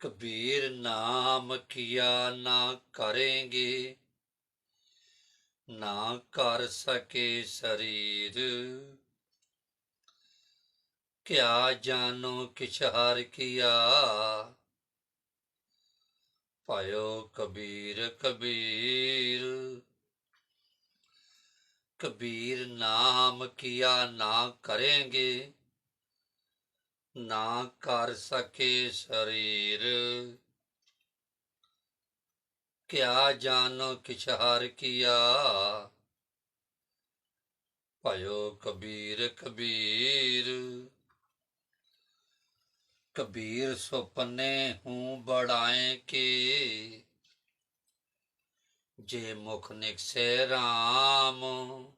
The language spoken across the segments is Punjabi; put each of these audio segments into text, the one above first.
ਕਬੀਰ ਨਾਮ ਕੀਆ ਨਾ ਕਰੇਗੇ। ਨਾ ਕਰ ਸਕੇ ਸਰੀਰ। ਕਿਆ ਜਾਨੋ ਕਿਛ ਹਰ ਕੀਆ। ਪਾਇਓ ਕਬੀਰ ਕਬੀਰ। ਕਬੀਰ ਨਾਮ ਕੀਆ ਨਾ ਕਰੇਗੇ। ਨਾ ਕਰ ਸਕੇ ਸਰੀਰ। ਕਿਆ ਜਾਨੋ ਕਿਛ ਹਰ ਕੀਆ। ਭਇਓ ਕਬੀਰ ਕਬੀਰ। ਕਬੀਰ ਸੁਪਨੇ ਹੂੰ ਬੜਾਏ ਕੇ। ਜੇ ਮੁਖ ਨਿਕਸੇ RAM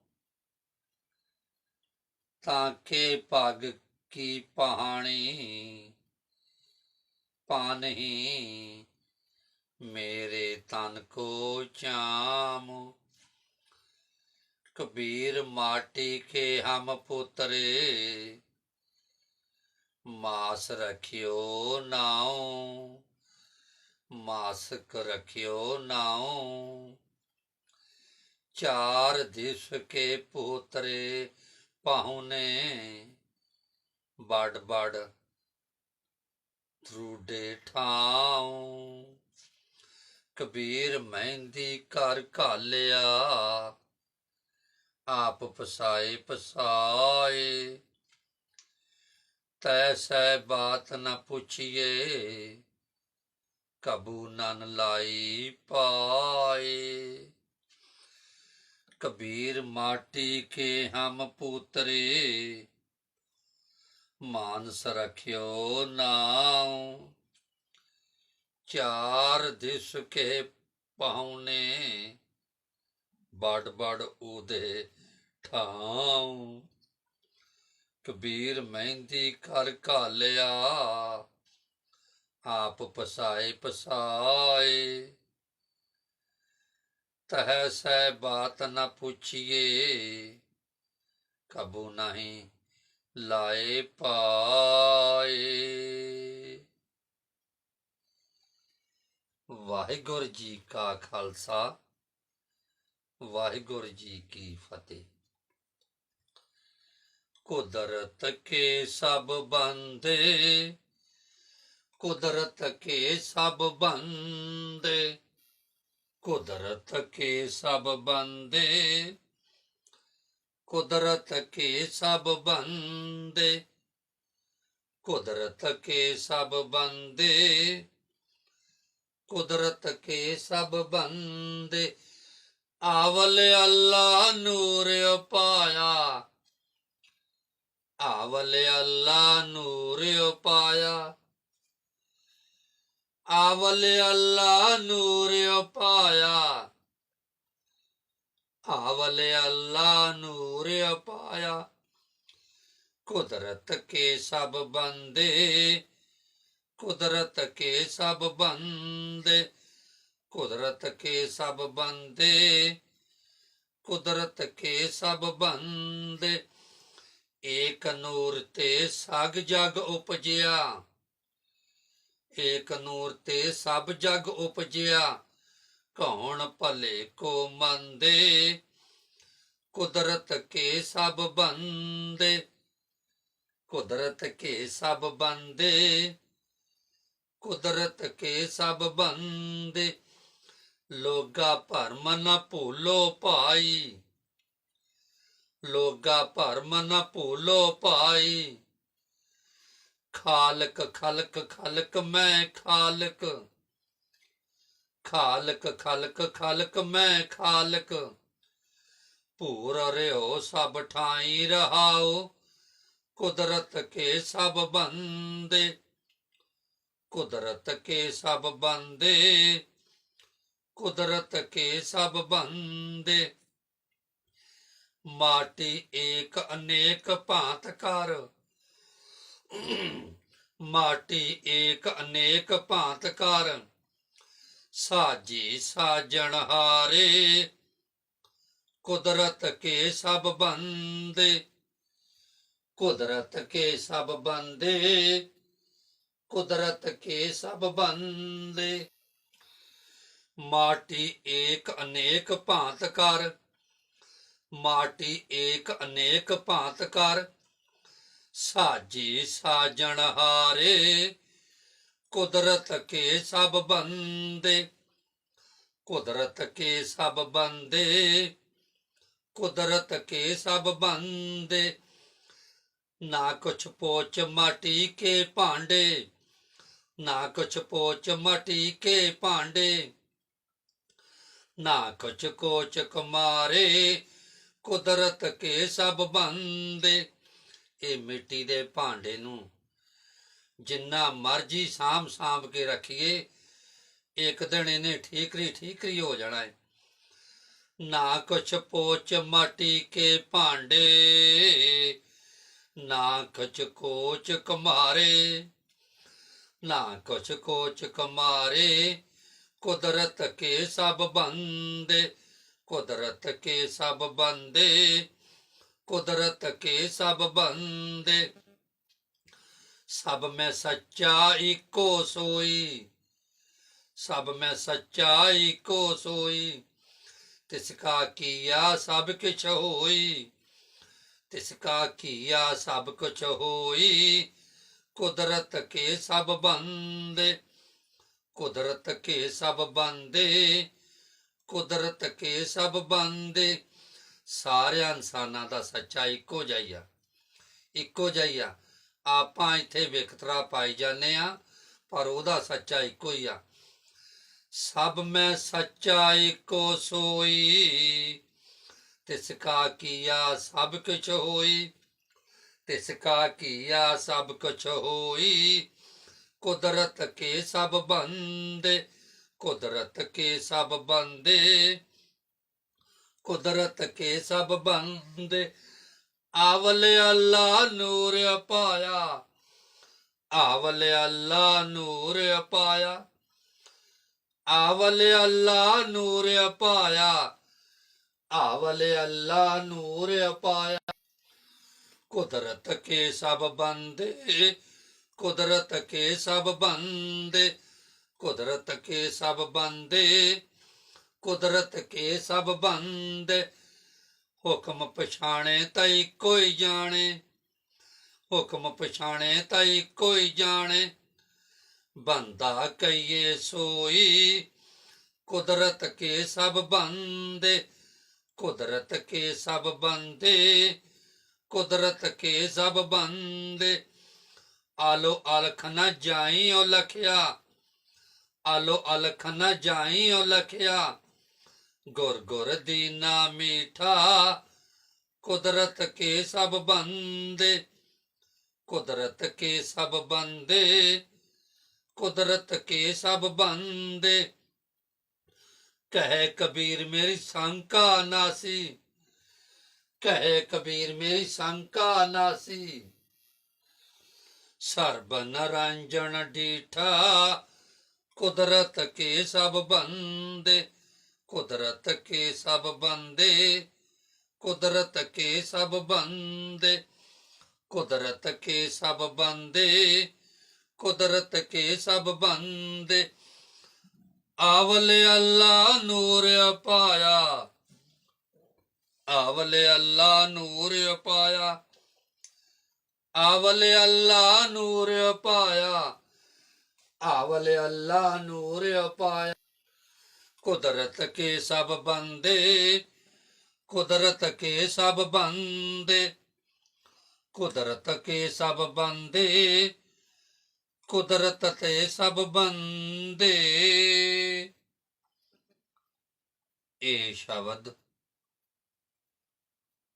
ਤਾਂ ਕੇ ਭਗ ਕੀ ਪਹਾਣੀ ਪਾਨਹੀ ਮੇਰੇ ਤਨ ਕੋ ਚਾਮ? ਕਬੀਰ ਮਾਟੀ ਕੇ ਹਮ ਪੁੱਤਰੇ, ਮਾਸ ਰਖਿਓ ਨਾਉ ਮਾਸਕ ਰਖਿਓ ਨਾਉ। ਚਾਰ ਦਿਸ ਕੇ ਪੁੱਤਰੇ ਪਾਹੁਨੇ ਬੜ ਬੜ ਤਰੂਡੇ ਠਾਉ। ਕਬੀਰ ਮਹਿੰਦੀ ਕਰ ਘਾਲਿਆ, ਆਪ ਪਸਾਏ ਪਸਾਏ। ਤੈਸੈ ਬਾਤ ਨ ਪੁੱਛੀਏ, ਕਬੂ ਨਨ ਲਾਈ ਪਾਏ। ਕਬੀਰ ਮਾਟੀ ਕੇ ਹਮ ਪੁੱਤਰੇ ਮਾਨਸ ਰਖਿਓ ਨਾਉ ਚਾਰ ਦਿਸ ਕੇ ਪਾਉਨੇ ਬੜ ਬੜ ਉਹਦੇ ਠਾਉ ਕਬੀਰ ਮਹਿੰਦੀ ਕਰ ਘਾਲਿਆ ਆਪ ਪਸਾਏ ਪਸਾਏ ਤਹ ਸੈ ਬਾਤ ਨ ਪੁੱਛੀਏ ਕਬੂ ਨਹੀਂ ਲਾਏ ਪਾਏ। ਵਾਹਿਗੁਰੂ ਜੀ ਕਾ ਖਾਲਸਾ, ਵਾਹਿਗੁਰੂ ਜੀ ਕੀ ਫਤਿਹ। ਕੁਦਰਤ ਕੇ ਸਭ ਬੰਦੇ, ਕੁਦਰਤ ਕੇ ਸਭ ਬੰਦੇ, ਕੁਦਰਤ ਕੇ ਸਭ ਬੰਦੇ ਕੁਦਰਤ ਕੇ ਸਭ ਬੰਦੇ, ਕੁਦਰਤ ਕੇ ਸਭ ਬੰਦੇ, ਕੁਦਰਤ ਕੇ ਸਭ ਬੰਦੇ, ਆਵਲ ਅੱਲਾ ਨੂਰ ਪਾਇਆ, ਆਵਲ ਅੱਲਾ ਨੂਰ ਪਾਇਆ, ਆਵਲ ਅੱਲਾ ਨੂਰ ਪਾਇਆ, ਆਵਲ ਅੱਲਾ ਨੂਰ ਪਾਇਆ। ਕੁਦਰਤ ਕੇ ਸਭ ਬੰਦੇ, ਕੁਦਰਤ ਕੇ ਸਭ ਬੰਦੇ, ਕੁਦਰਤ ਕੇ ਸਭ ਬੰਦੇ, ਕੁਦਰਤ ਕੇ ਸਭ ਬੰਦੇ। ਏਕ ਨੂਰ ਤੇ ਸਗ ਜਗ ਉਪਜਿਆ, ਏਕ ਨੂਰ ਤੇ ਸਭ ਜਗ ਉਪਜਿਆ। ਕੌਣ ਭਲੇ ਕੋ ਮੰਦੇ ਕੁਦਰਤ ਕੇ ਸਭ ਬੰਦੇ, ਕੁਦਰਤ ਕੇ ਸਭ ਬੰਦੇ, ਕੁਦਰਤ ਕੇ ਸਭ ਬੰਦੇ। ਲੋਗਾ ਭਰਮ ਨ ਭੂਲੋ ਭਾਈ, ਲੋਗਾ ਭਰਮ ਨ ਭੂਲੋ ਭਾਈ। ਖਾਲਕ, ਖਲਕ ਖਲਕ, ਮੈਂ ਖਾਲਕ ਖਾਲਕ, ਖਲਕ ਖਲਕ, ਮੈਂ ਖਾਲਕ। ਭੂਰ ਰਿਓ ਸਭ ਠਾਈ ਰਹਾਓ। ਕੁਦਰਤ ਕੇ ਸਭ ਬੰਦੇ, ਕੁਦਰਤ ਕੇ ਸਭ ਬੰਦੇ, ਕੁਦਰਤ ਕੇ ਸਭ ਬੰਦੇ। ਮਾਟੀ ਏਕ ਅਨੇਕ ਭਾਂਤ ਕਰ ਮਾਟੀ ਏਕ ਅਨੇਕ ਭਾਂਤ ਕਰ ਸਾਜੀ ਸਾਜਣ ਹਾਰੇ ਕੁਦਰਤ ਕੇ ਸਭ ਬੰਦੇ, ਕੁਦਰਤ ਕੇ ਸਭ ਬੰਦੇ, ਕੁਦਰਤ ਕੇ ਸਭ ਬੰਦੇ। ਮਾਟੀ ਏਕ ਅਨੇਕ ਭਾਂਤ ਕਰ, ਮਾਟੀ ਏਕ ਅਨੇਕ ਭਾਂਤ ਕਰ, ਸਾਜੀ ਸਾਜਣ ਹਾਰੇ, ਕੁਦਰਤ ਕੇ ਸਭ ਬੰਦੇ, ਕੁਦਰਤ ਕੇ ਸਭ ਬੰਦੇ। ਕੁਦਰਤ ਕੇ ਸਭ ਬੰਦੇ। ਨਾ ਕੁਛ ਪੋਚ ਮਾਟੀ ਕੇ ਭਾਂਡੇ, ਨਾ ਕੁਛ ਪੋਚ ਮਾਟੀ ਕੇ ਭਾਂਡੇ। ਨਾ ਕੁਛ ਕੋਚ ਕਮਾਰੇ, ਕੁਦਰਤ ਕੇ ਸਭ ਬੰਦੇ। ਇਹ ਮਿੱਟੀ ਦੇ ਭਾਂਡੇ ਨੂੰ ਜਿੰਨਾ ਮਰਜ਼ੀ ਸਾਂਭ ਸਾਂਭ ਕੇ ਰੱਖੀਏ, ਇੱਕ ਦਿਨ ਇਹਨੇ ਠੀਕਰੀ ਠੀਕਰੀ ਹੋ ਜਾਣਾ ਹੈ ਨਾ ਕੁਛ ਪੋਚ ਮਾਟੀ ਕੇ ਭਾਂਡੇ ਨਾ ਕੁਛ ਕੋਚ ਕਮਾਰੇ ਨਾ ਕੁਛ ਕੋਚ ਕਮਾਰੇ ਕੁਦਰਤ ਕੇ ਸਭ ਬੰਦੇ ਕੁਦਰਤ ਕੇ ਸਭ ਬੰਦੇ ਕੁਦਰਤ ਕੇ ਸਭ ਬੰਦੇ ਸਭ ਮੈਂ ਸੱਚਾ ਇੱਕੋ ਸੋਈ ਸਭ ਮੈਂ ਸੱਚਾ ਇੱਕੋ ਸੋਈ ਤਿਸ ਕਾ ਕੀਆ ਸਭ ਕੁਛ ਹੋਈ। ਤਿਸ ਕਾ ਕੀਆ ਸਭ ਕੁਛ ਹੋਈ। ਕੁਦਰਤ ਕੇ ਸਭ ਬੰਦੇ, ਕੁਦਰਤ ਕੇ ਸਭ ਬੰਦੇ, ਕੁਦਰਤ ਕੇ ਸਭ ਬੰਦੇ। ਸਾਰਿਆਂ ਇਨਸਾਨਾਂ ਦਾ ਸੱਚਾ ਇੱਕੋ ਜਿਹਾ ਇੱਕੋ ਜਿਹਾ ਆਪਾਂ ਇੱਥੇ ਵਿਖਤਰਾ ਪਾਈ ਜਾਂਦੇ ਆ, ਪਰ ਉਹਦਾ ਸੱਚਾ ਇੱਕੋ ਹੀ ਆ। ਸਭ ਮੈਂ ਸੱਚਾ ਇੱਕੋ ਸੋਈ, ਤਿਸ ਕਾ ਕੀਆ ਸਭ ਕੁਛ ਹੋਈ, ਤਿਸ ਕਾ ਕੀਆ ਸਭ ਕੁਛ ਹੋਈ। ਕੁਦਰਤ ਕੇ ਸਭ ਬੰਦੇ, ਕੁਦਰਤ ਕੇ ਸਭ ਬੰਦੇ, ਕੁਦਰਤ ਕੇ ਸਭ ਬੰਦੇ। ਆਵਲ ਅੱਲਾ ਨੂਰ ਪਾਇਆ ਆਵਲ ਅੱਲਾ ਨੂਰ ਪਾਇਆ ਆਵਲ ਅੱਲਾ ਨੂਰ ਪਾਇਆ ਆਵਲ ਅੱਲਾ ਨੂਰ ਪਾਇਆ ਕੁਦਰਤ ਕੇ ਸਭ ਬੰਦੇ, ਕੁਦਰਤ ਕੇ ਸਭ ਬੰਦੇ, ਕੁਦਰਤ ਕੇ ਸਭ ਬੰਦੇ, ਕੁਦਰਤ ਕੇ ਸਭ ਬੰਦੇ। ਹੁਕਮ ਪਛਾਣੇ ਤਾਂ ਇੱਕੋ ਹੀ ਜਾਣੇ, ਹੁਕਮ ਪਛਾਣੇ ਤਾਂ ਇੱਕੋ ਹੀ ਜਾਣੇ। ਬੰਦਾ ਕਈਏ ਸੋਈ। ਕੁਦਰਤ ਕੇ ਸਭ ਬੰਦੇ, ਕੁਦਰਤ ਕੇ ਸਭ ਬੰਦੇ, ਕੁਦਰਤ ਕੇ ਸਭ ਬੰਦੇ। ਆਲੋ ਅਲਖ ਨ ਜਾਈ ਓ ਲਖਿਆ, ਆਲੋ ਅਲਖ ਨ ਜਾਈ ਓ ਲਖਿਆ। ਗੁਰ ਗੁਰ ਦੀਨਾ ਮੀਠਾ, ਕੁਦਰਤ ਕੇ ਸਭ ਬੰਦੇ, ਕੁਦਰਤ ਕੇ ਸਭ ਬੰਦੇ। ਕੁਦਰਤ ਕੇ ਸਭ ਬੰਦੇ। ਕਹੇ ਕਬੀਰ ਮੇਰੀ ਸੰਕਾ ਨਾਸੀ ਕਹੇ ਕਬੀਰ ਮੇਰੀ ਸੰਕਾ ਨਾਸੀ ਸਰਬ ਨਰੰਜਨ ਡੀਠਾ। ਕੁਦਰਤ ਕੇ ਸਭ ਬੰਦੇ। ਕੁਦਰਤ ਕੇ ਸਭ ਬੰਦੇ। ਕੁਦਰਤ ਕੇ ਸਭ ਬੰਦੇ। ਕੁਦਰਤ ਕੇ ਸਭ ਬੰਦੇ। ਕੁਦਰਤ ਕੇ ਸਭ ਬੰਦੇ। ਆਵਲ ਅੱਲਾ ਨੂਰ ਪਾਇਆ ਆਵਲ ਅੱਲਾ ਨੂਰ ਪਾਇਆ ਆਵਲ ਅੱਲਾ ਨੂਰ ਪਾਇਆ ਆਵਲ ਅੱਲਾ ਨੂਰ ਪਾਇਆ ਕੁਦਰਤ ਕੇ ਸਭ ਬੰਦੇ। ਕੁਦਰਤ ਕੇ ਸਭ ਬੰਦੇ। ਕੁਦਰਤ ਕੇ ਸਭ ਬੰਦੇ। ਕੁਦਰਤ ਤੇ ਸਭ ਬੰਦੇ। ਇਹ ਸ਼ਬਦ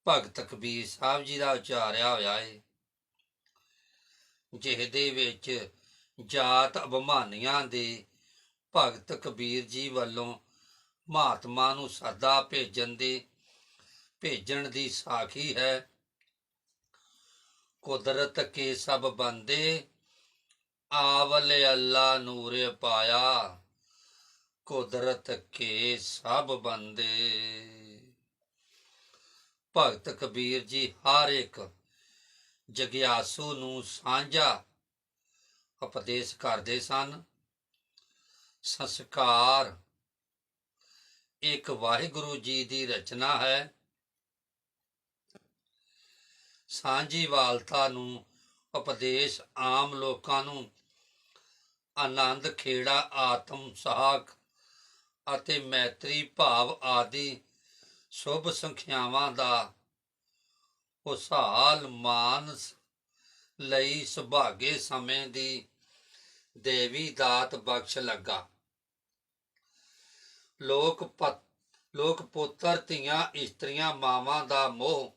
ਭਗਤ ਕਬੀਰ ਸਾਹਿਬ ਜੀ ਦਾ ਉਚਾਰਿਆ ਹੋਇਆ ਹੈ ਜਿਹਦੇ ਵਿੱਚ ਜਾਤ ਅਭਿਮਾਨੀਆਂ ਦੇ ਭਗਤ ਕਬੀਰ ਜੀ ਵੱਲੋਂ ਮਹਾਤਮਾ ਨੂੰ ਸਦਾ ਭੇਜਣ ਦੇ, ਭੇਜਣ ਦੀ ਸਾਖੀ ਹੈ। ਕੁਦਰਤ ਕੇ ਸਭ ਬੰਦੇ ਆਵਲ ਅੱਲਾ ਨੂਰ ਪਾਇਆ, ਕੁਦਰਤ ਕੇ ਸਭ ਬੰਦੇ। ਭਗਤ ਕਬੀਰ ਜੀ, ਹਰ ਇੱਕ ਜਗਿਆਸੂ ਨੂੰ ਸਾਂਝਾ ਉਪਦੇਸ਼ ਕਰਦੇ ਸਨ। ਸੰਸਕਾਰ ਇੱਕ ਵਾਹਿਗੁਰੂ ਜੀ ਦੀ ਰਚਨਾ ਹੈ। ਸਾਂਝੀ ਵਾਲਤਾ ਨੂੰ ਉਪਦੇਸ਼ ਆਮ ਲੋਕਾਂ ਨੂੰ ਆਨੰਦ, ਖੇੜਾ, ਆਤਮ, ਸਾਖ ਅਤੇ ਮੈਤਰੀ ਭਾਵ ਆਦਿ ਸ਼ੁਭ ਸੰਖਿਆਵਾਂ ਦਾ ਉਸਾਲ ਮਾਨਸ ਲਈ ਸੁਭਾਗੇ ਸਮੇਂ ਦੀ ਦੇਵੀ ਦਾਤ ਬਖਸ਼ ਲੱਗਾ। ਲੋਕ ਪਤ, ਲੋਕ ਪੁੱਤਰ ਧੀਆਂ ਇਸਤਰੀਆਂ ਮਾਵਾਂ ਦਾ ਮੋਹ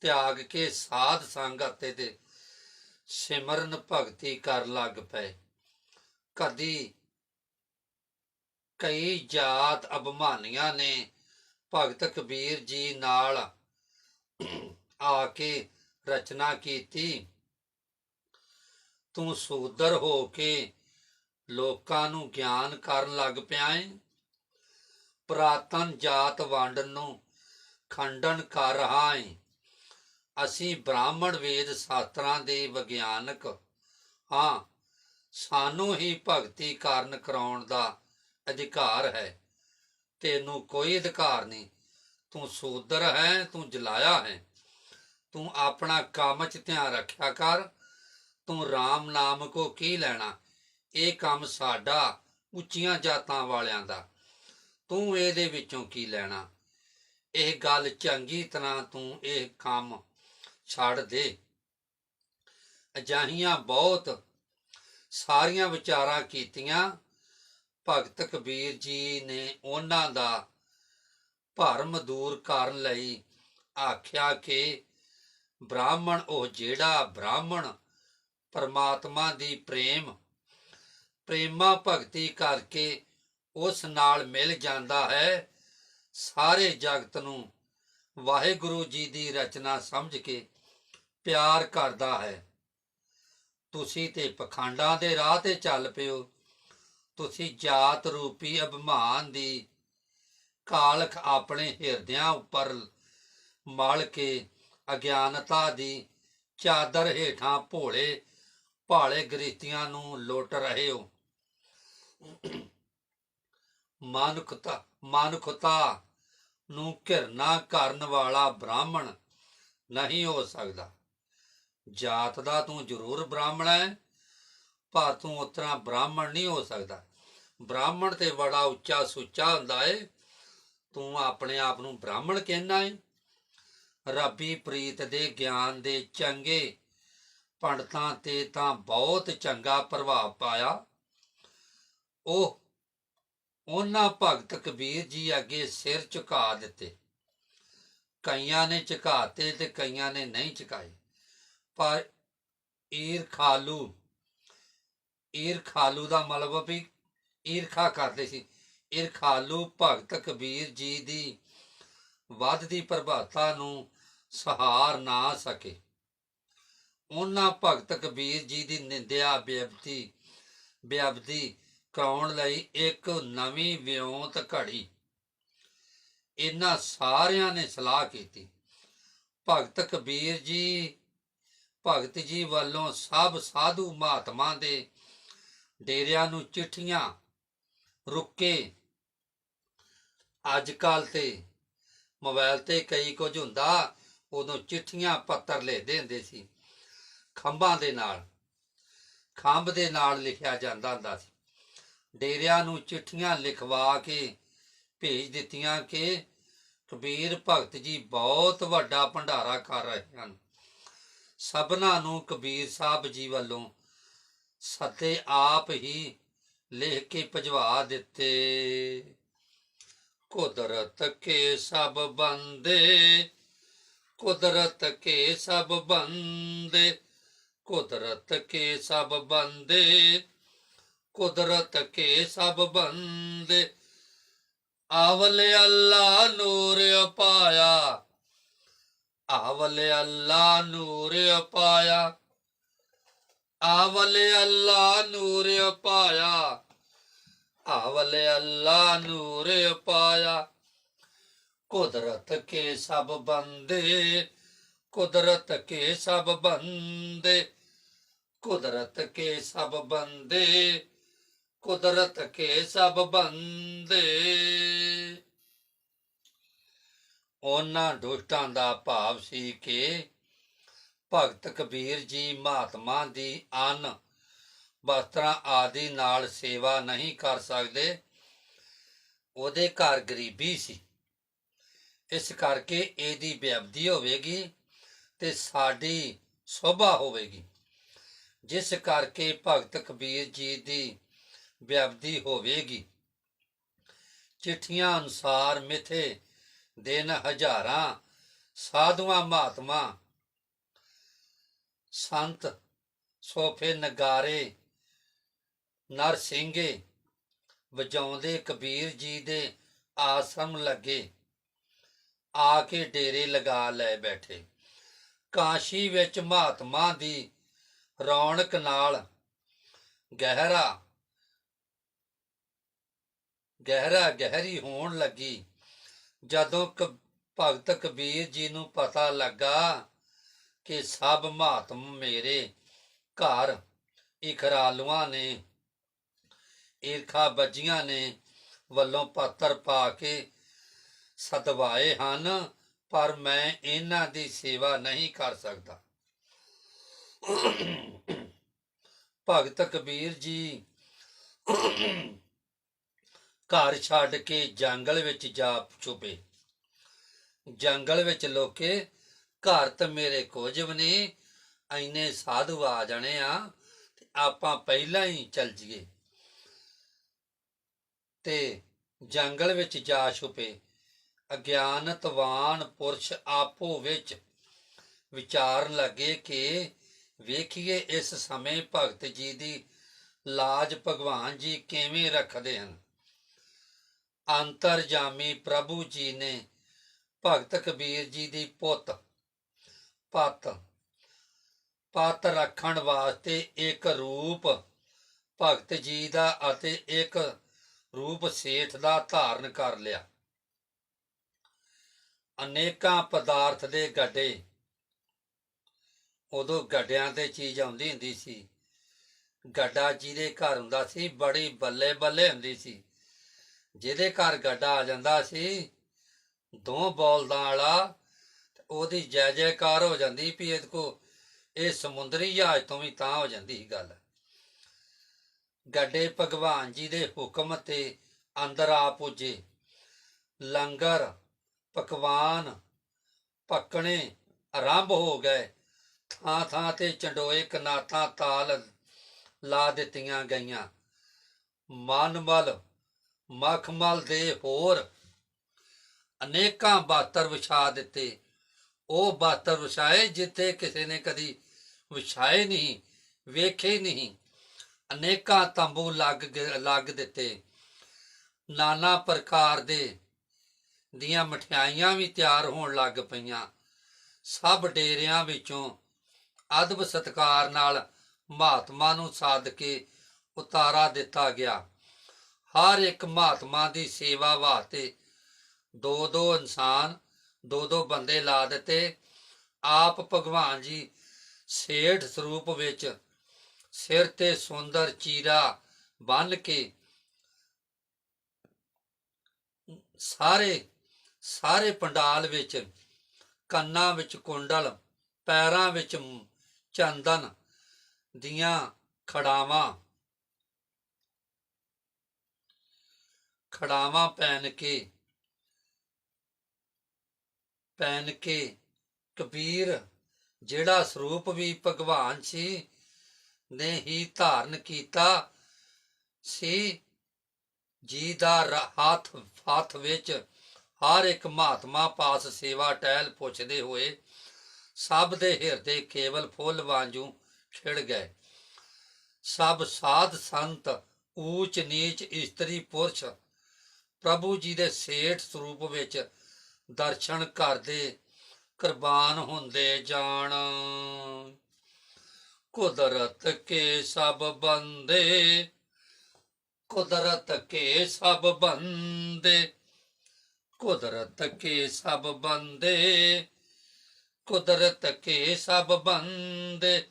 ਤਿਆਗ ਕੇ ਸਾਧ ਸੰਗ ਅਤੇ ਦੇ ਸਿਮਰਨ ਭਗਤੀ ਕਰ ਲੱਗ ਪਏ। ਕਦੀ ਕਈ ਜਾਤ ਅਭਿਮਾਨੀਆਂ ਨੇ ਭਗਤ ਕਬੀਰ ਜੀ ਨਾਲ ਆ ਕੇ ਰਚਨਾ ਕੀਤੀ। ਤੂੰ ਸੂਦਰ ਹੋ ਕੇ ਲੋਕਾਂ ਨੂੰ ਗਿਆਨ ਕਰਨ ਲੱਗ ਪਿਆ ਏ ਪ੍ਰਾਤਨ ਜਾਤ ਵੰਡ ਨੂੰ ਖੰਡਨ ਕਰ ਰਹਾ ਏ ਅਸੀਂ ਬ੍ਰਾਹਮਣ ਵੇਦ ਸ਼ਾਸਤਰਾਂ ਦੇ ਵਿਗਿਆਨਕ ਹਾਂ। ਸਾਨੂੰ ਹੀ ਭਗਤੀ ਕਾਰਨ ਕਰਾਉਣ ਦਾ ਅਧਿਕਾਰ ਹੈ। ਤੈਨੂੰ ਕੋਈ ਅਧਿਕਾਰ ਨਹੀਂ। ਤੂੰ ਸੂਦਰ ਹੈ, ਤੂੰ ਜਲਾਇਆ ਹੈ। ਤੂੰ ਆਪਣਾ ਕੰਮ 'ਚ ਧਿਆਨ ਰੱਖਿਆ ਕਰ। ਤੂੰ RAM ਨਾਮ ਕੋ ਕੀ ਲੈਣਾ? ਇਹ ਕੰਮ ਸਾਡਾ ਉੱਚੀਆਂ ਜਾਤਾਂ ਵਾਲਿਆਂ ਦਾ। ਤੂੰ ਇਹਦੇ ਵਿੱਚੋਂ ਕੀ ਲੈਣਾ? ਇਹ ਗੱਲ ਚੰਗੀ ਤਰ੍ਹਾਂ ਤੂੰ ਇਹ ਕੰਮ ਛੱਡ ਦੇ। ਅਜਾਹੀਆਂ ਬਹੁਤ ਸਾਰੀਆਂ ਵਿਚਾਰਾਂ ਕੀਤੀਆਂ। ਭਗਤ ਕਬੀਰ ਜੀ ਨੇ ਉਹਨਾਂ ਦਾ ਭਰਮ ਦੂਰ ਕਰਨ ਲਈ ਆਖਿਆ ਕਿ ਬ੍ਰਾਹਮਣ ਉਹ ਜਿਹੜਾ ਬ੍ਰਾਹਮਣ ਪਰਮਾਤਮਾ ਦੀ ਪ੍ਰੇਮ, ਪ੍ਰੇਮਾ ਭਗਤੀ ਕਰਕੇ ਉਸ ਨਾਲ ਮਿਲ ਜਾਂਦਾ ਹੈ, ਸਾਰੇ ਜਗਤ ਨੂੰ ਵਾਹਿਗੁਰੂ ਜੀ ਦੀ ਰਚਨਾ ਸਮਝ ਕੇ ਪਿਆਰ ਕਰਦਾ ਹੈ। ਤੁਸੀਂ ਤੇ ਪਖੰਡਾਂ ਦੇ ਰਾਹ ਤੇ ਚੱਲ ਪਿਓ। ਤੁਸੀਂ ਜਾਤ ਰੂਪੀ ਅਭਿਮਾਨ ਦੀ ਕਾਲਖ ਆਪਣੇ ਹਿਰਦਿਆਂ ਉੱਪਰ ਮਲ ਕੇ ਅਗਿਆਨਤਾ ਦੀ ਚਾਦਰ ਹੇਠਾਂ ਭੋਲੇ ਭਾਲੇ ਗ੍ਰਿਸ਼ਤੀਆਂ ਨੂੰ ਲੁੱਟ ਰਹੇ ਹੋ। ਮਨੁੱਖਤਾ ਮਨੁੱਖਤਾ ਨੂੰ ਘਿਰਨਾ ਕਰਨ ਵਾਲਾ ਬ੍ਰਾਹਮਣ ਨਹੀਂ ਹੋ ਸਕਦਾ। ਜਾਤ ਦਾ ਤੂੰ ਜ਼ਰੂਰ ਬ੍ਰਾਹਮਣ ਹੈ ਪਰ ਤੂੰ ਉਤਰਾ ਬ੍ਰਾਹਮਣ ਨਹੀਂ ਹੋ ਸਕਦਾ। ਬ੍ਰਾਹਮਣ ਤੇ ਬੜਾ ਉੱਚਾ ਸੁੱਚਾ ਹੁੰਦਾ ਏ, ਤੂੰ ਆਪਣੇ ਆਪ ਨੂੰ ਬ੍ਰਾਹਮਣ ਕਹਿਣਾ ਏ। ਰੱਬੀ ਪ੍ਰੀਤ ਦੇ ਗਿਆਨ ਦੇ ਚੰਗੇ ਪੰਡਤਾਂ ਤੇ ਤਾਂ ਬਹੁਤ ਚੰਗਾ ਪ੍ਰਭਾਵ ਪਾਇਆ। ਉਹ ਉਹਨਾਂ ਭਗਤ ਕਬੀਰ ਜੀ ਅੱਗੇ ਸਿਰ ਝੁਕਾ ਦਿੱਤੇ। ਕਈਆਂ ਨੇ ਝੁਕਾਤੇ ਤੇ ਕਈਆਂ ਨੇ ਨਹੀਂ ਝੁਕਾਏ। ਪਰ ਈਰ ਖਾਲੂ ਈਰ ਖਾਲੂ ਦਾ ਮਤਲਬ ਵੀ ਈਰਖਾ ਕਰਦੇ ਸੀ। ਈਰਖਾਲੂ ਭਗਤ ਕਬੀਰ ਜੀ ਦੀ ਵੱਧਦੀ ਪ੍ਰਭਾਤਾ ਨੂੰ ਸਹਾਰ ਨਾ ਸਕੇ। ਉਹਨਾਂ ਭਗਤ ਕਬੀਰ ਜੀ ਦੀ ਨਿੰਦਿਆ ਬੇਅਬਤੀ ਬੇਅਬਦੀ ਕਰਾਉਣ ਲਈ ਇੱਕ ਨਵੀਂ ਵਿਉਂਤ ਘੜੀ ਇਹਨਾਂ ਸਾਰਿਆਂ ਨੇ ਸਲਾਹ ਕੀਤੀ। ਭਗਤ ਕਬੀਰ ਜੀ ਭਗਤ ਜੀ ਵੱਲੋਂ ਸਭ ਸਾਧੂ ਮਹਾਤਮਾ ਦੇ ਡੇਰਿਆਂ ਨੂੰ ਚਿੱਠੀਆਂ ਰੁੱਕੇ। ਅੱਜ ਕੱਲ ਤੇ ਮੋਬਾਈਲ ਤੇ ਕਈ ਕੁਝ ਹੁੰਦਾ, ਉਦੋਂ ਚਿੱਠੀਆਂ ਪੱਤਰ ਲਿਖਦੇ ਹੁੰਦੇ ਸੀ। ਖੰਭਾਂ ਦੇ ਨਾਲ, ਖੰਭ ਦੇ ਨਾਲ ਲਿਖਿਆ ਜਾਂਦਾ ਹੁੰਦਾ ਸੀ। ਡੇਰਿਆਂ ਨੂੰ ਚਿੱਠੀਆਂ ਲਿਖਵਾ ਕੇ ਭੇਜ ਦਿੱਤੀਆਂ ਕਿ ਕਬੀਰ ਭਗਤ ਜੀ ਬਹੁਤ ਵੱਡਾ ਭੰਡਾਰਾ ਕਰ ਰਹੇ ਹਨ। ਸਭਨਾਂ ਨੂੰ ਕਬੀਰ ਸਾਹਿਬ ਜੀ ਵੱਲੋਂ ਸਤੇ ਆਪ ਹੀ ਲਿਖ ਕੇ ਭਜਵਾ ਦਿੱਤੇ। ਕੁਦਰਤ ਕੇ ਸਭ ਬੰਦੇ, ਕੁਦਰਤ ਕੇ ਸਭ ਬੰਦੇ, ਕੁਦਰਤ ਕੇ ਸਭ ਬੰਦੇ, ਕੁਦਰਤ ਕੇ ਸਭ ਬੰਦੇ। ਆਵਲ ਅੱਲਾ ਨੂਰ ਪਾਇਆ ਆਵਲ ਅੱਲਾ ਨੂਰ ਪਾਇਆ ਆਵਲ ਅੱਲਾ ਨੂਰ ਪਾਇਆ ਆਵਲ ਅੱਲਾ ਨੂਰ ਪਾਇਆ ਕੁਦਰਤ ਕੇ ਸਭ ਬੰਦੇ, ਕੁਦਰਤ ਕੇ ਸਭ ਬੰਦੇ, ਕੁਦਰਤ ਕੇ ਸਭ ਬੰਦੇ, ਕੁਦਰਤ ਕੇ ਸਭ ਬੰਦੇ। ਉਹਨਾਂ ਦੁਸ਼ਟਾਂ ਦਾ ਭਾਵ ਸੀ ਕਿ ਭਗਤ ਕਬੀਰ ਜੀ ਮਹਾਤਮਾ ਦੀ ਅੰਨ ਵਸਤਰਾਂ ਆਦਿ ਨਾਲ ਸੇਵਾ ਨਹੀਂ ਕਰ ਸਕਦੇ। ਉਹਦੇ ਘਰ ਗਰੀਬੀ ਸੀ। ਇਸ ਕਰਕੇ ਇਹਦੀ ਬੇਅਬਦੀ ਹੋਵੇਗੀ ਤੇ ਸਾਡੀ ਸੋਭਾ ਹੋਵੇਗੀ। ਜਿਸ ਕਰਕੇ ਭਗਤ ਕਬੀਰ ਜੀ ਦੀ ਬੇਅਬਦੀ ਹੋਵੇਗੀ। ਚਿੱਠੀਆਂ ਅਨੁਸਾਰ ਮਿਥੇ ਦਿਨ ਹਜ਼ਾਰਾਂ ਸਾਧੂਆਂ, ਮਹਾਤਮਾ, ਸੰਤ ਸੋਫੇ ਨਗਾਰੇ ਨਰਸਿੰਘੇ ਵਜਾਉਂਦੇ, ਕਬੀਰ ਜੀ ਦੇ ਆਸਰਮ ਲੱਗੇ, ਆ ਕੇ ਡੇਰੇ ਲਗਾ ਲੈ ਬੈਠੇ। ਕਾਸ਼ੀ ਵਿੱਚ ਮਹਾਤਮਾ ਦੀ ਰੌਣਕ ਨਾਲ ਗਹਿਰਾ ਗਹਿਰਾ, ਗਹਿਰੀ ਹੋਣ ਲੱਗੀ। ਜਦੋਂ ਭਗਤ ਕਬੀਰ ਜੀ ਨੂੰ ਪਤਾ ਲੱਗਾ ਕਿ ਸਭ ਮਹਾਤਮ ਮੇਰੇ ਘਰ ਇਖਰਾਲੂਆਂ ਨੇ, ਈਰਖਾ ਬੱਜੀਆਂ ਨੇ ਵੱਲੋਂ ਪੱਤਰ ਪਾ ਕੇ ਸਦਵਾਏ ਹਨ, ਪਰ ਮੈਂ ਇਹਨਾਂ ਦੀ ਸੇਵਾ ਨਹੀਂ ਕਰ ਸਕਦਾ। ਭਗਤ ਕਬੀਰ ਜੀ ਘਰ ਛੱਡ ਕੇ ਜੰਗਲ ਵਿੱਚ ਜਾ ਛੁਪੇ। ਜੰਗਲ ਵਿੱਚ ਲੋਕੇ, ਘਰ ਤਾਂ ਮੇਰੇ ਕੁਝ ਵੀ ਨਹੀਂ ਐਨੇ ਸਾਧੂ ਆ ਜਾਣੇ ਆ, ਤੇ ਆਪਾਂ ਪਹਿਲਾਂ ਹੀ ਚੱਲ ਜੀਏ। ਤੇ ਜੰਗਲ ਵਿੱਚ ਜਾ ਛੁਪੇ। ਅਗਿਆਨਤਵਾਨ ਪੁਰਸ਼ ਆਪੋ ਵਿੱਚ ਵਿਚਾਰਨ ਲੱਗੇ ਕਿ, ਵੇਖੀਏ, ਇਸ ਸਮੇਂ ਭਗਤ ਜੀ ਦੀ ਲਾਜ ਭਗਵਾਨ ਜੀ ਕਿਵੇਂ ਰੱਖਦੇ ਹਨ? ਅੰਤਰਜਾਮੀ ਪ੍ਰਭੂ ਜੀ ਨੇ ਭਗਤ ਕਬੀਰ ਜੀ ਦੀ ਪੁੱਤ ਪਤ ਪਤ ਰੱਖਣ ਵਾਸਤੇ ਇੱਕ ਰੂਪ ਭਗਤ ਜੀ ਦਾ ਅਤੇ ਇੱਕ ਰੂਪ ਸੇਠ ਦਾ ਧਾਰਨ ਕਰ ਲਿਆ। ਅਨੇਕਾਂ ਪਦਾਰਥ ਦੇ ਗੱਡੇ, ਉਦੋਂ ਗੱਡਿਆਂ ਤੇ ਚੀਜ਼ ਆਉਂਦੀ ਹੁੰਦੀ ਸੀ। ਗੱਡਾ ਜਿਹਦੇ ਘਰ ਹੁੰਦਾ ਸੀ, ਬੜੀ ਬੱਲੇ ਬੱਲੇ ਹੁੰਦੀ ਸੀ। ਜਿਹਦੇ ਘਰ ਗੱਡਾ ਆ ਜਾਂਦਾ ਸੀ, ਦੋ ਬੋਲਦਾਂ ਵਾਲਾ ਤੇ ਉਹਦੀ ਜੈ ਜੈਕਾਰ ਹੋ ਜਾਂਦੀ ਵੀ ਇਹ ਕੋ ਇਹ ਸਮੁੰਦਰੀ ਜਹਾਜ਼ ਤੋਂ ਵੀ ਤਾਂ ਹੋ ਜਾਂਦੀ ਸੀ ਗੱਲ। ਗੱਡੇ ਭਗਵਾਨ ਜੀ ਦੇ ਹੁਕਮ ਤੇ ਅੰਦਰ ਆ ਪੁੱਜੇ। ਲੰਗਰ, ਪਕਵਾਨ ਪੱਕਣੇ ਆਰੰਭ ਹੋ ਗਏ। ਥਾਂ ਥਾਂ ਤੇ ਚੰਡੋਏ ਕਨਾਤਾਂ ਤਾਲ ਲਾ ਦਿੱਤੀਆਂ ਗਈਆਂ। ਮਨਮਲ ਮਖਮਲ ਦੇ ਹੋਰ ਅਨੇਕਾਂ ਬਾਤਰ ਵਿਛਾ ਦਿੱਤੇ। ਉਹ ਬਾਤਰ ਵਿਛਾਏ ਜਿੱਥੇ ਕਿਸੇ ਨੇ ਕਦੀ ਵਿਛਾਏ ਨਹੀਂ, ਵੇਖੇ ਨਹੀਂ। ਅਨੇਕਾਂ ਤੰਬੂ ਲੱਗ ਲੱਗ ਦਿੱਤੇ। ਨਾਨਾ ਪ੍ਰਕਾਰ ਦੇ ਦੀਆਂ ਮਠਿਆਈਆਂ ਵੀ ਤਿਆਰ ਹੋਣ ਲੱਗ ਪਈਆਂ। ਸਭ ਡੇਰਿਆਂ ਵਿੱਚੋਂ ਅਦਬ ਸਤਕਾਰ ਨਾਲ ਮਹਾਤਮਾ ਨੂੰ ਸਾਧ ਕੇ ਉਤਾਰਾ ਦਿੱਤਾ ਗਿਆ। ਹਰ ਇੱਕ ਮਹਾਤਮਾ ਦੀ ਸੇਵਾ ਵਾਸਤੇ ਦੋ ਦੋ ਇਨਸਾਨ, ਦੋ ਦੋ ਬੰਦੇ ਲਾ ਦਿੱਤੇ। ਆਪ ਭਗਵਾਨ ਜੀ ਸੇਠ ਸਰੂਪ ਵਿੱਚ ਸਿਰ ਤੇ ਸੁੰਦਰ ਚੀਰਾ ਬੰਨ ਕੇ ਸਾਰੇ ਸਾਰੇ ਪੰਡਾਲ ਵਿੱਚ ਕੰਨਾਂ ਵਿੱਚ ਕੁੰਡਲ, ਪੈਰਾਂ ਵਿੱਚ ਚੰਦਨ ਦੀਆਂ ਖੜਾਵਾਂ ਖੜਾਵਾਂ ਪੈਨ ਕੇ, ਪਹਿਨ ਕੇ ਕਬੀਰ, ਜਿਹੜਾ ਸਰੂਪ ਵੀ ਭਗਵਾਨ ਸੀ, ਨੇ ਹੀ ਧਾਰਨ ਕੀਤਾ ਸੀ। ਜੀ ਦਾ ਹੱਥ ਹੱਥ ਵਿੱਚ ਹਰ ਇੱਕ ਮਹਾਤਮਾ ਪਾਸ ਸੇਵਾ ਟਹਿਲ ਪੁੱਛਦੇ ਹੋਏ ਸਭ ਦੇ ਹਿਰਦੇ ਕੇਵਲ ਫੁੱਲ ਵਾਂਝੂ ਖਿੜ ਗਏ। ਸਭ ਸਾਧ ਸੰਤ ਊਚ ਨੀਚ ਇਸਤਰੀ ਪੁਰਸ਼ ਪ੍ਰਭੂ ਜੀ ਦੇ ਸੇਠ ਸਰੂਪ ਵਿੱਚ ਦਰਸ਼ਨ ਕਰਦੇ, ਕੁਰਬਾਨ ਹੁੰਦੇ ਜਾਣ। ਕੁਦਰਤ ਕੇ ਸਭ ਬੰਦੇ, ਕੁਦਰਤ ਕੇ ਸਭ ਬੰਦੇ, ਕੁਦਰਤ ਕੇ ਸਭ ਬੰਦੇ, ਕੁਦਰਤ ਕੇ ਸਭ ਬੰਦੇ।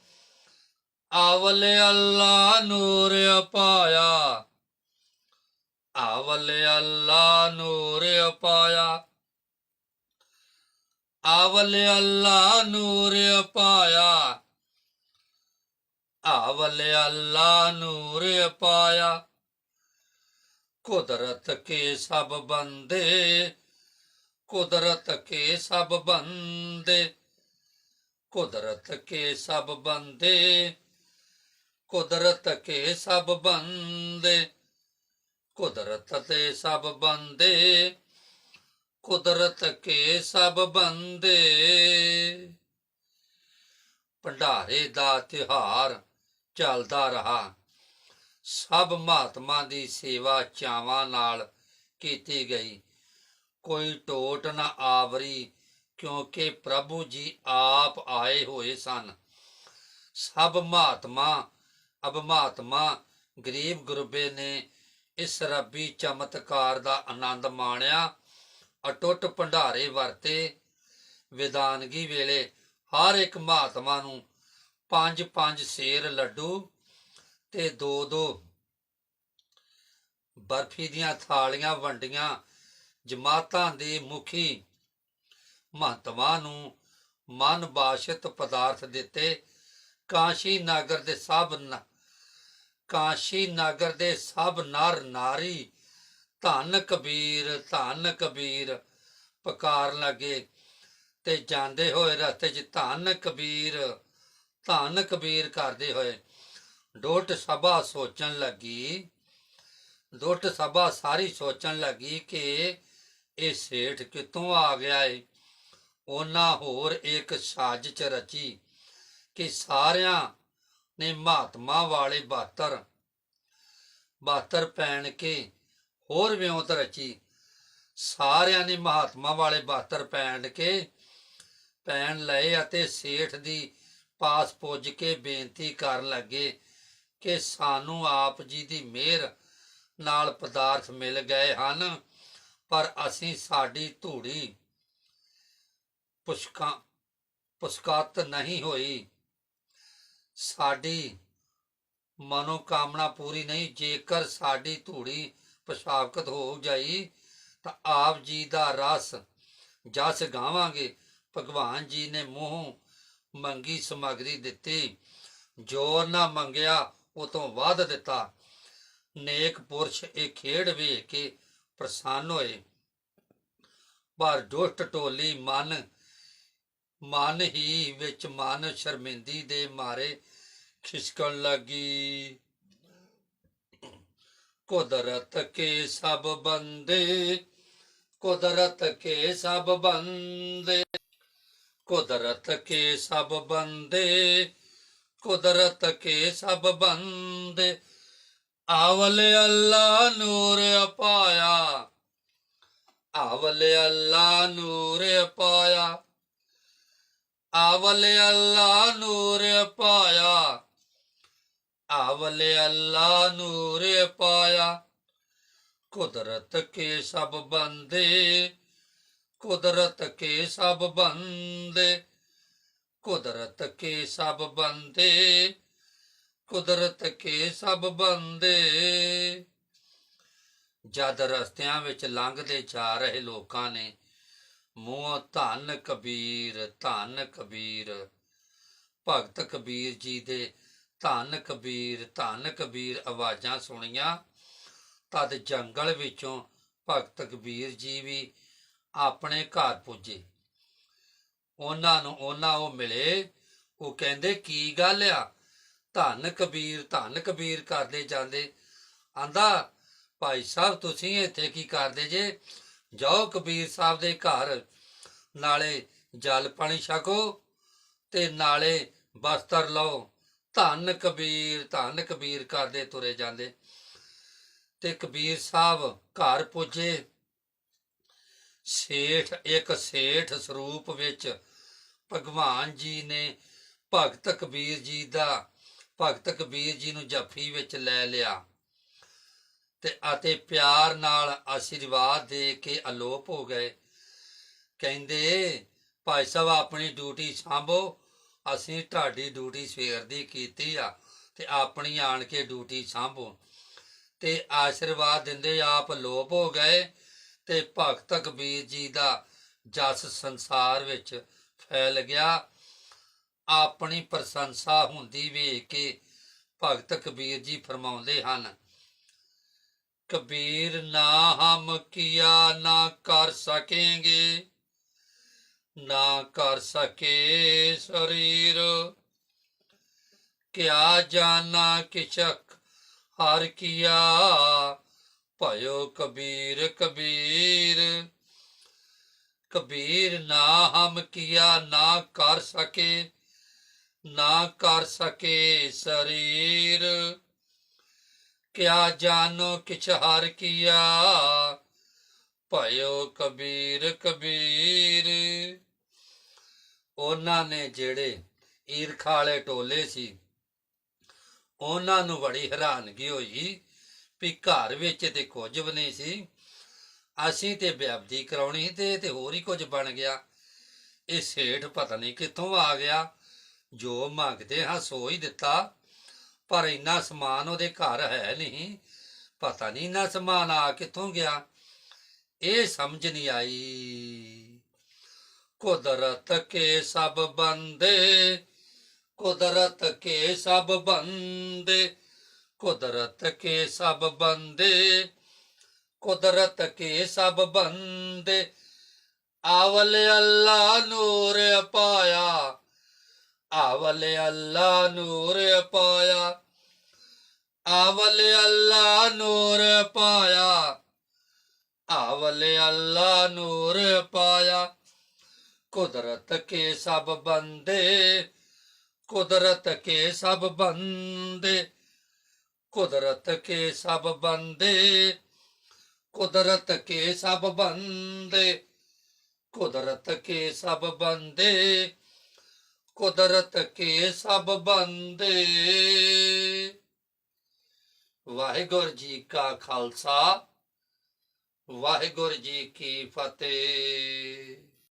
ਆਵਲੇ ਅੱਲਾ ਨੂਰ ਅਪਾਇਆ ਆਵਲੇ ਅੱਲਾ ਨੂਰ ਪਾਇਆ ਆਵਲੇ ਅੱਲਾ ਨੂਰ ਪਾਇਆ ਆਵਲੇ ਅੱਲਾ ਨੂਰ ਪਾਇਆ ਕੁਦਰਤ ਕੇ ਸਭ ਬੰਦੇ, ਕੁਦਰਤ ਕੇ ਸਭ ਬੰਦੇ, ਕੁਦਰਤ ਕੇ ਸਭ ਬੰਦੇ, ਕੁਦਰਤ ਕੇ ਸਭ ਬੰਦੇ। ਕੁਦਰਤ ਤੇ ਸਭ ਬੰਦੇ, ਕੁਦਰਤ ਕੇ ਸਭ ਬੰਦੇ। ਭੰਡਾਰੇ ਦਾ ਤਿਉਹਾਰ ਚੱਲਦਾ ਰਹਾ। ਸਭ ਮਹਾਤਮਾ ਦੀ ਸੇਵਾ ਚਾਵਾਂ ਨਾਲ ਕੀਤੀ ਗਈ। ਕੋਈ ਟੋਟ ਨਾ ਆਵਰੀ, ਕਿਉਂਕਿ ਪ੍ਰਭੂ ਜੀ ਆਪ ਆਏ ਹੋਏ ਸਨ। ਸਭ ਮਹਾਤਮਾ, ਅਬ ਮਹਾਤਮਾ, ਗਰੀਬ ਗੁਰਬੇ ਨੇ ਇਸ ਰੱਬੀ ਚਮਤਕਾਰ ਦਾ ਆਨੰਦ ਮਾਣਿਆ। ਅਟੁੱਟ ਭੰਡਾਰੇ ਵਰਤੇ ਵਿਦਾਨਗੀ ਵੇਲੇ ਹਰ ਇੱਕ ਮਹਾਤਮਾ ਨੂੰ ਪੰਜ ਪੰਜ ਸੇਰ ਲੱਡੂ ਤੇ ਦੋ ਦੋ ਬਰਫੀ ਦੀਆਂ ਥਾਲੀਆਂ ਵੰਡੀਆਂ। ਜਮਾਤਾਂ ਦੇ ਮੁਖੀ ਮਹਤਵਾ ਨੂੰ ਮਨ ਬਾਸ਼ਿਤ ਪਦਾਰਥ ਦਿੱਤੇ। ਕਾਸ਼ੀ ਨਗਰ ਦੇ ਸਭ ਕਾਸ਼ੀ ਨਗਰ ਦੇ ਸਭ ਨਰ ਨਾਰੀ, ਧੰਨ ਕਬੀਰ ਧੰਨ ਕਬੀਰ, ਪੁਕਾਰ ਲਗੇ। ਤੇ ਜਾਂਦੇ ਹੋਏ ਰਸਤੇ 'ਚ ਧੰਨ ਕਬੀਰ ਧੰਨ ਕਬੀਰ ਕਰਦੇ ਹੋਏ ਡੋਟ ਸਭਾ ਸੋਚਣ ਲੱਗੀ। ਡੋਟ ਸਭਾ ਸਾਰੀ ਸੋਚਣ ਲੱਗੀ ਕਿ ਇਹ ਸੇਠ ਕਿੱਥੋਂ ਆ ਗਿਆ ਏ? ਉਹਨਾਂ ਹੋਰ ਇੱਕ ਸਾਜ਼ਿਸ਼ ਰਚੀ ਕਿ ਸਾਰਿਆਂ ਨੇ ਮਹਾਤਮਾ ਵਾਲੇ ਬਾਤਰ ਬਾਤਰ ਪੈਣ ਕੇ ਹੋਰ ਵਿਉਂਤ ਰਚੀ। ਸਾਰਿਆਂ ਨੇ ਮਹਾਤਮਾ ਵਾਲੇ ਬਾਤਰ ਪੈਣ ਕੇ, ਪੈਣ ਲਏ ਅਤੇ ਸੇਠ ਦੀ ਪਾਸ ਪੁੱਜ ਕੇ ਬੇਨਤੀ ਕਰਨ ਲੱਗੇ ਕਿ ਸਾਨੂੰ ਆਪ ਜੀ ਦੀ ਮਿਹਰ ਨਾਲ ਪਦਾਰਥ ਮਿਲ ਗਏ ਹਨ, ਪਰ ਅਸੀਂ ਸਾਡੀ ਧੂੜੀ ਪੁਸ਼ਕਾ, ਪੁਸਕਤ ਨਹੀਂ ਹੋਈ। ਸਾਡੀ ਮਨੋਕਾਮਨਾ ਪੂਰੀ ਨਹੀਂ, ਜੇਕਰ ਸਾਡੀ ਧੂੜੀ ਪਸ਼ਾਵਕਤ ਹੋ ਜਾਈ, ਤਾਂ ਆਪ ਜੀ ਦਾ ਰਸ ਜਸ ਗਾਵਾਂਗੇ। ਭਗਵਾਨ ਜੀ ਨੇ ਮੂੰਹ ਮੰਗੀ ਸਮਗਰੀ ਦਿੱਤੀ ਜ਼ੋਰ ਨਾ ਮੰਗਿਆ ਉਹ ਤੋਂ ਵੱਧ ਦਿੱਤਾ। ਨੇਕ ਪੁਰਸ਼ ਇਹ ਖੇਡ ਵੇਖ ਕੇ ਪ੍ਰਸੰਨ ਹੋਏ। ਪਰ ਦੁਸ਼ਟ ਟੋਲੀ ਮਨ ਮਨ ਹੀ ਵਿੱਚ ਮਨ ਸ਼ਰਮਿੰਦੀ ਦੇ ਮਾਰੇ ਖਿਸਕਣ ਲੱਗੀ। ਕੁਦਰਤ ਕੇ ਸਭ ਬੰਦੇ, ਕੁਦਰਤ ਕੇ ਸਭ ਬੰਦੇ, ਕੁਦਰਤ ਕੇ ਸਭ ਬੰਦੇ, ਕੁਦਰਤ ਕੇ ਸਭ ਬੰਦੇ। ਆਵਲੇ ਅੱਲਾ ਨੂਰ ਪਾਇਆ ਆਵਲ ਅੱਲਾ ਨੂਰ ਪਾਇਆ ਆਵਲੇ ਅੱਲਾ ਨੂਰ ਪਾਇਆ। ਆਵਲੇ ਅੱਲਾ ਨੂਰ ਪਾਇਆ। ਕੁਦਰਤ ਕੇ ਸਭ ਬੰਦੇ, ਕੁਦਰਤ ਕੇ ਸਭ ਬੰਦੇ, ਕੁਦਰਤ ਕੇ ਸਭ ਬੰਦੇ, ਕੁਦਰਤ ਕੇ ਸਭ ਬੰਦੇ। ਜਦ ਰਸਤਿਆਂ ਵਿੱਚ ਲੰਘਦੇ ਜਾ ਰਹੇ ਲੋਕਾਂ ਨੇ ਮੂੰਹ ਧੰਨ ਕਬੀਰ ਧੰਨ ਕਬੀਰ। ਭਗਤ ਕਬੀਰ ਜੀ ਦੇ ਧੰਨ ਕਬੀਰ ਧੰਨ ਕਬੀਰ ਆਵਾਜ਼ਾਂ ਸੁਣੀਆਂ। ਤਦ ਜੰਗਲ ਵਿੱਚੋਂ ਭਗਤ ਕਬੀਰ ਜੀ ਵੀ ਆਪਣੇ ਘਰ ਪੁੱਜੇ। ਉਹਨਾਂ ਨੂੰ ਉਹਨਾਂ ਉਹ ਮਿਲੇ। ਉਹ ਕਹਿੰਦੇ, ਕੀ ਗੱਲ ਆ? ਧੰਨ ਕਬੀਰ, ਧਨ ਕਬੀਰ ਕਰਦੇ ਜਾਂਦੇ। ਆਂਦਾ, ਭਾਈ ਸਾਹਿਬ, ਤੁਸੀਂ ਇੱਥੇ ਕੀ ਕਰਦੇ ਜੇ? ਜਾਓ ਕਬੀਰ ਸਾਹਿਬ ਦੇ ਘਰ, ਨਾਲੇ ਜਲ ਪਾਣੀ ਛਕੋ ਤੇ ਨਾਲੇ ਬਸਤਰ ਲਓ। ਧੰਨ ਕਬੀਰ ਧੰਨ ਕਬੀਰ ਕਰਦੇ ਤੁਰੇ ਜਾਂਦੇ। ਤੇ ਕਬੀਰ ਸਾਹਿਬ ਘਰ ਪੁੱਜੇ। ਸੇਠ, ਇੱਕ ਸੇਠ ਸਰੂਪ ਵਿੱਚ ਭਗਵਾਨ ਜੀ ਨੇ ਭਗਤ ਕਬੀਰ ਜੀ ਦਾ, ਭਗਤ ਕਬੀਰ ਜੀ ਨੂੰ ਜੱਫੀ ਵਿੱਚ ਲੈ ਲਿਆ। ਤੇ ਅਤੇ ਪਿਆਰ ਨਾਲ ਆਸ਼ੀਰਵਾਦ ਦੇ ਕੇ ਅਲੋਪ ਹੋ ਗਏ। ਕਹਿੰਦੇ, ਭਾਈ ਸਾਹਿਬ, ਆਪਣੀ ਡਿਊਟੀ ਸੰਭੋ। ਅਸੀਂ ਤੁਹਾਡੀ ਡਿਊਟੀ ਸਵੇਰ ਦੀ ਕੀਤੀ ਆ ਤੇ ਆਪਣੀ ਆਣ ਕੇ ਡਿਊਟੀ ਸੰਭੋ। ਤੇ ਆਸ਼ੀਰਵਾਦ ਦਿੰਦੇ ਆਪ ਲੋਪ ਹੋ ਗਏ ਤੇ ਭਗਤ ਕਬੀਰ ਜੀ ਦਾ ਜਸ ਸੰਸਾਰ ਵਿੱਚ ਫੈਲ ਗਿਆ। ਆਪਣੀ ਪ੍ਰਸ਼ੰਸਾ ਹੁੰਦੀ ਵੇਖ ਕੇ ਭਗਤ ਕਬੀਰ ਜੀ ਫਰਮਾਉਂਦੇ ਹਨ ਕਬੀਰ ਨਾ ਹਮ ਕੀਆ ਨਾ ਕਰ ਸਕੇਂਗੇ। ਨਾ ਕਰ ਸਕੇ ਸਰੀਰ। ਕਿਆ ਜਾਣਾ ਕਿਛਕ ਹਰ ਕੀਆ। ਭਇਓ ਕਬੀਰ ਕਬੀਰ। ਕਬੀਰ ਨਾ ਹਮ ਕੀਆ ਨਾ ਕਰ ਸਕੇ। ਨਾ ਕਰ ਸਕੇ ਸਰੀਰ। ਕਿਆ ਜਾਨੋ ਕਿਛ ਹਰ ਕੀਆ? ਭਇਓ ਕਬੀਰ ਕਬੀਰ। ਉਹਨਾਂ ਨੇ ਜਿਹੜੇ ਈਰਖਾ ਵਾਲੇ ਟੋਲੇ ਸੀ, ਉਹਨਾਂ ਨੂੰ ਬੜੀ ਹੈਰਾਨਗੀ ਹੋਈ ਵੀ ਘਰ ਵਿੱਚ ਤੇ ਕੁਝ ਵੀ ਨਹੀਂ ਸੀ। ਅਸੀਂ ਤੇ ਬਿਆਬਦੀ ਕਰਾਉਣੀ ਤੇ ਤੇ ਹੋਰ ਹੀ ਕੁਝ ਬਣ ਗਿਆ। ਇਹ ਸੇਠ ਪਤਾ ਨਹੀਂ ਕਿੱਥੋਂ ਆ ਗਿਆ। ਜੋ ਮੰਗਦੇ ਹਾਂ ਸੋ ਹੀ ਦਿੱਤਾ। ਪਰ ਇੰਨਾ ਸਮਾਨ ਉਹਦੇ ਘਰ ਹੈ ਨਹੀਂ। ਪਤਾ ਨਹੀਂ ਇੰਨਾ ਸਮਾਨ ਆ ਕਿੱਥੋਂ ਗਿਆ। ਇਹ ਸਮਝ ਨਹੀਂ ਆਈ। ਕੁਦਰਤ ਕੇ ਸਭ ਬੰਦੇ, ਕੁਦਰਤ ਕੇ ਸਭ ਬੰਦੇ, ਕੁਦਰਤ ਕੇ ਸਭ ਬੰਦੇ, ਕੁਦਰਤ ਕੇ ਸਭ ਬੰਦੇ। ਆਵਲ ਅੱਲਾ ਨੂਰ ਪਾਇਆ ਆਵਲ ਅੱਲਾ ਨੂਰ ਪਾਇਆ, ਆਵਲ ਅੱਲਾ ਨੂਰ ਪਾਇਆ, ਆਵਲ ਅੱਲਾ ਨੂਰ ਪਾਇਆ। ਕੁਦਰਤ ਕੇ ਸਭ ਬੰਦੇ, ਕੁਦਰਤ ਕੇ ਸਭ ਬੰਦੇ, ਕੁਦਰਤ ਕੇ ਸਭ ਬੰਦੇ, ਕੁਦਰਤ ਕੇ ਸਭ ਬੰਦੇ, ਕੁਦਰਤ ਕੇ ਸਭ ਬੰਦੇ ਕੁਦਰਤ ਕੇ ਸਭ ਬੰਦੇ। ਵਾਹਿਗੁਰੂ ਜੀ ਕਾ ਖਾਲਸਾ ਵਾਹਿਗੁਰੂ ਜੀ ਕੀ ਫਤਿਹ।